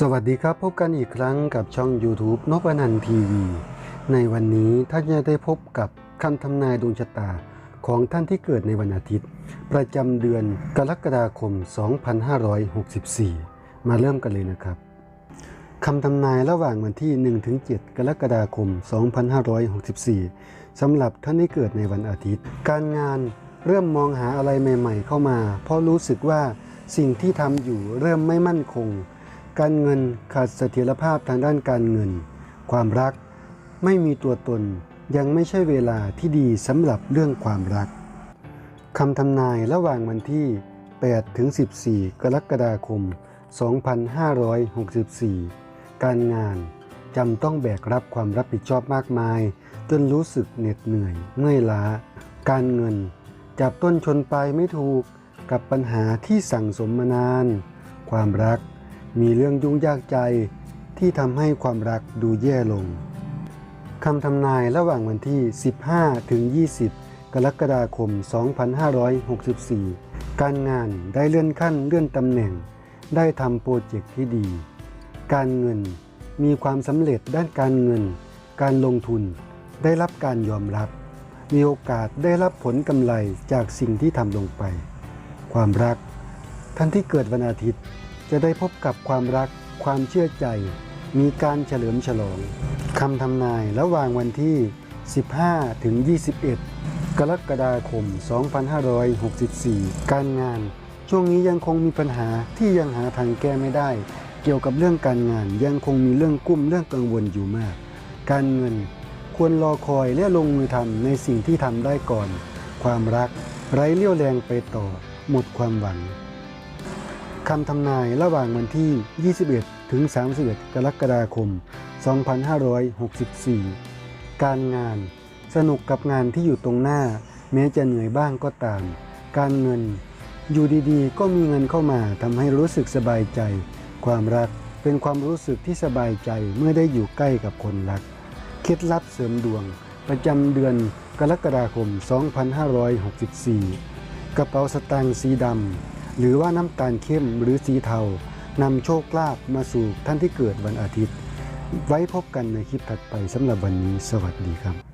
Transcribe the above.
สวัสดีครับพบกันอีกครั้งกับช่อง YouTube นพนันทีวีในวันนี้ท่านจะได้พบกับคำทำนายดวงชะตาของท่านที่เกิดในวันอาทิตย์ ประจำเดือนกรกฎาคม 2564 มาเริ่มกันเลยนะครับคำทำนายระหว่างวันที่ 1-7 กรกฎาคม 2564 สำหรับท่านที่เกิดในวันอาทิตย์ การงานเริ่มมองหาอะไรใหม่ ๆ เข้ามา เพราะรู้สึกว่าสิ่งที่ทำอยู่เริ่มไม่มั่นคง การเงินขาดเสถียรภาพทางด้านการเงิน ความรักไม่มีตัวตนยังไม่ใช่เวลาที่ดีสำหรับเรื่องความรักคำทำนายระหว่างวันที่ 8 ถึง 14 กรกฎาคม 2564 การงานจำต้องแบกรับความรับผิดชอบมากมาย จนรู้สึกเหน็ดเหนื่อยเมื่อยล้า การเงินจับต้นชนปลายไม่ถูกกับปัญหาที่สั่งสมมานาน ความรัก มีเรื่องยุ่งยากใจที่ทำให้ความรักดูแย่ลงคำทำนายระหว่างวันที่ 15 ถึง 20 กรกฎาคม 2564 การงานได้เลื่อนขั้นเลื่อนตำแหน่ง ได้ทำโปรเจกต์ที่ดี การเงินมีความสำเร็จด้านการเงิน การลงทุน ได้รับการยอมรับ มีโอกาสได้รับผลกำไรจากสิ่งที่ทำลงไป ความรัก ท่านที่เกิดวันอาทิตย์ จะได้พบกับความรักความเชื่อใจ มีการเฉลิมฉลองคำทำนายระหว่างวันที่ 15 ถึง 21 กรกฎาคม 2564 การงาน ช่วงนี้ยังคงมีปัญหาที่ยังหาทางแก้ไม่ได้ เกี่ยวกับเรื่องการงานยังคงมีเรื่องกุ้มเรื่องกังวลอยู่มาก การเงินควรรอคอยและลงมือทำในสิ่งที่ทำได้ก่อน ความรักไร้เลี่ยวแรงไปต่อ หมดความหวังำทำนายระหว่างวันที่ 21 ถึง 31 กรกฎาคม 2564 การงาน สนุกกับงานที่อยู่ตรงหน้า แม้จะเหนื่อยบ้างก็ตาม การเงิน อยู่ดีๆ ก็มีเงินเข้ามาทำให้รู้สึกสบายใจ ความรักเป็นความรู้สึกที่สบายใจเมื่อได้อยู่ใกล้กับคนรัก เคล็ดลับเสริมดวง ประจำเดือนกรกฎาคม 2564 กระเป๋าสตางค์สีดำ หรือว่าน้ำตาลเข้มหรือสีเทานำโชคลาภมาสู่ท่านที่เกิดวันอาทิตย์ ไว้พบกันในคลิปถัดไปสำหรับวันนี้ สวัสดีครับ